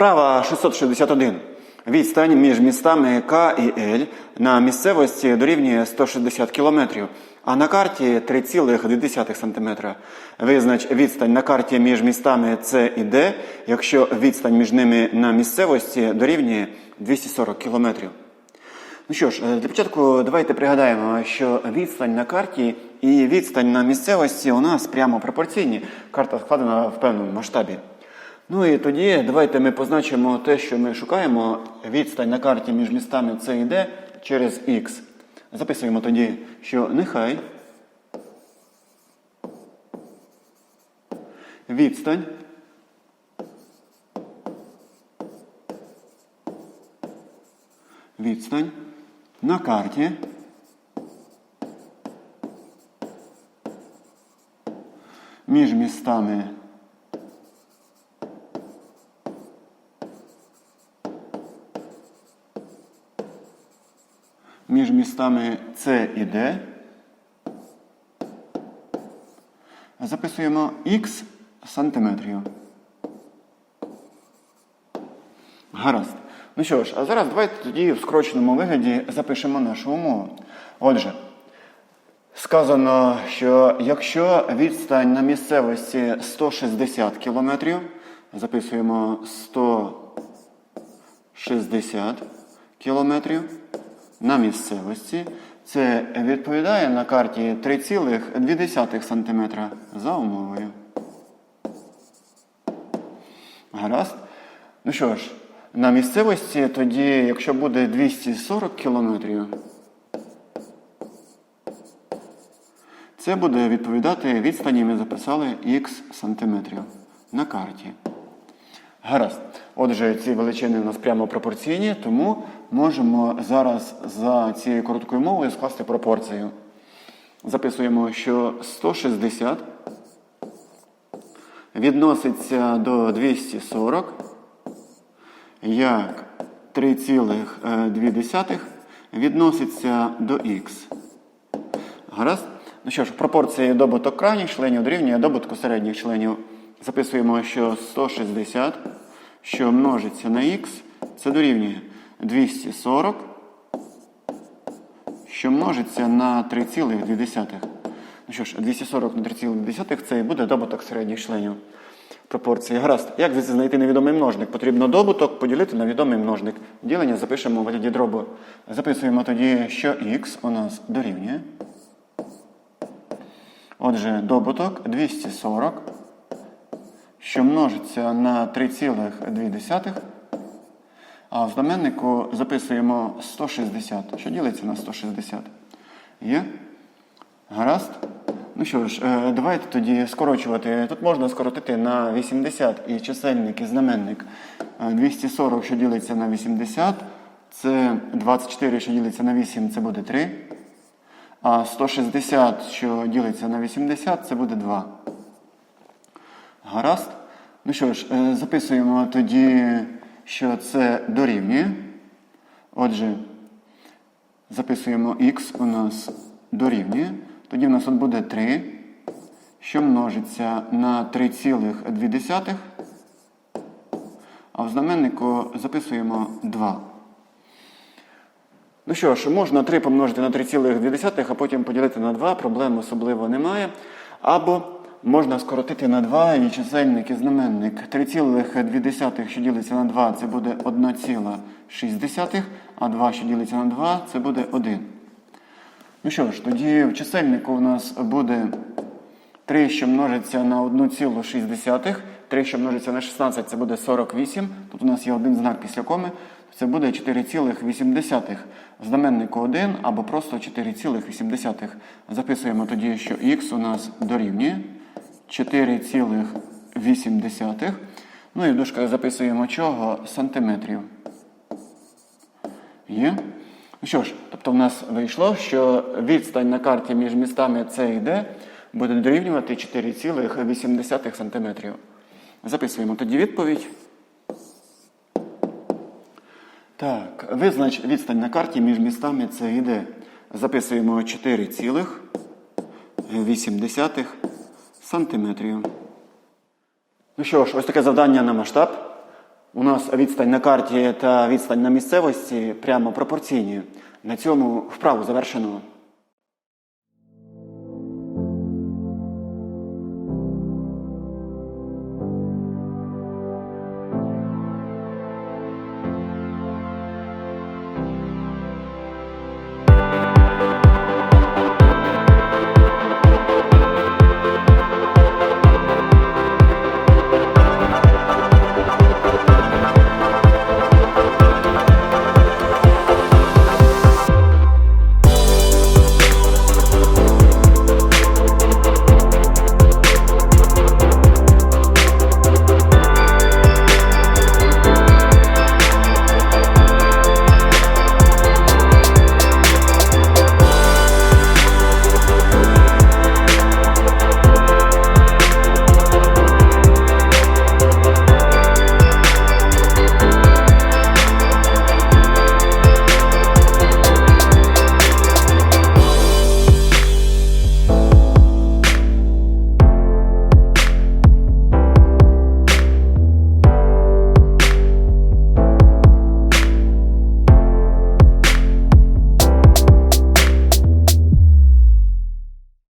Вправа 661. Відстань між містами К і Л на місцевості дорівнює 160 км, а на карті 3,2 см. Визнач відстань на карті між містами С і Д, якщо відстань між ними на місцевості дорівнює 240 км. Ну що ж, е, для початку давайте пригадаємо, що відстань на карті і відстань на місцевості у нас прямо пропорційні. Карта складена в певному масштабі. Ну і тоді давайте ми позначимо те, що ми шукаємо. Відстань на карті між містами С і Д через Х. Записуємо тоді, що нехай відстань відстань на карті між містами між містами С і Д записуємо х сантиметрів. Гаразд. Ну що ж, а зараз давайте тоді в скороченому вигляді запишемо нашу умову. Отже, сказано, що якщо відстань на місцевості 160 км, записуємо 160 км на місцевості, це відповідає на карті 3,2 см за умовою. Гаразд. Ну що ж, на місцевості тоді, якщо буде 240 кілометрів, це буде відповідати відстані, ми записали х сантиметрів на карті. Гаразд. Отже, ці величини у нас прямо пропорційні, тому можемо зараз за цією короткою мовою скласти пропорцію. Записуємо, що 160 відноситься до 240 як 3,2 відноситься до х. Гаразд? Ну що ж, пропорції добуток крайніх членів дорівнює добутку середніх членів. Записуємо, що 160, що множиться на х, це дорівнює 240, що множиться на 3,2. Ну що ж, 240 на 3,2 це і буде добуток середніх членів пропорції. Гаразд. Як знайти невідомий множник? Потрібно добуток поділити на відомий множник. Ділення запишемо в вигляді дробу. Записуємо тоді, що х у нас дорівнює. Отже, добуток 240, що множиться на 3,2. А в знаменнику записуємо 160, що ділиться на 160. Є? Гаразд? Ну що ж, е, давайте тоді скорочувати. Тут можна скоротити на 80 і чисельник, і знаменник. Е, 240, що ділиться на 80, це 24, що ділиться на 8, це буде 3. А 160, що ділиться на 80, це буде 2. Гаразд. Ну що ж, е, записуємо тоді, що це дорівнює. Отже, записуємо х у нас дорівнює. Тоді в нас тут буде 3, що множиться на 3,2. А в знаменнику записуємо 2. Ну що ж, можна 3 помножити на 3,2, а потім поділити на 2, проблем особливо немає. Або можна скоротити на 2 і чисельник і знаменник. 3,2, що ділиться на 2, це буде 1,6, а 2, що ділиться на 2, це буде 1. Ну що ж, тоді в чисельнику у нас буде 3, що множиться на 1,6. 3, що множиться на 16, це буде 48. Тут у нас є один знак після коми. Це буде 4,8. Знаменнику 1 або просто 4,8. Записуємо тоді, що х у нас дорівнює 4,8. Ну і в дужках записуємо чого? Сантиметрів. Є? Ну що ж, тобто в нас вийшло, що відстань на карті між містами С і Д буде дорівнювати 4,8 см. Записуємо тоді відповідь. Так, визнач відстань на карті між містами С і Д. Записуємо 4,8 см. Ну що ж, ось таке завдання на масштаб. У нас відстань на карті та відстань на місцевості прямо пропорційні. На цьому вправу завершено.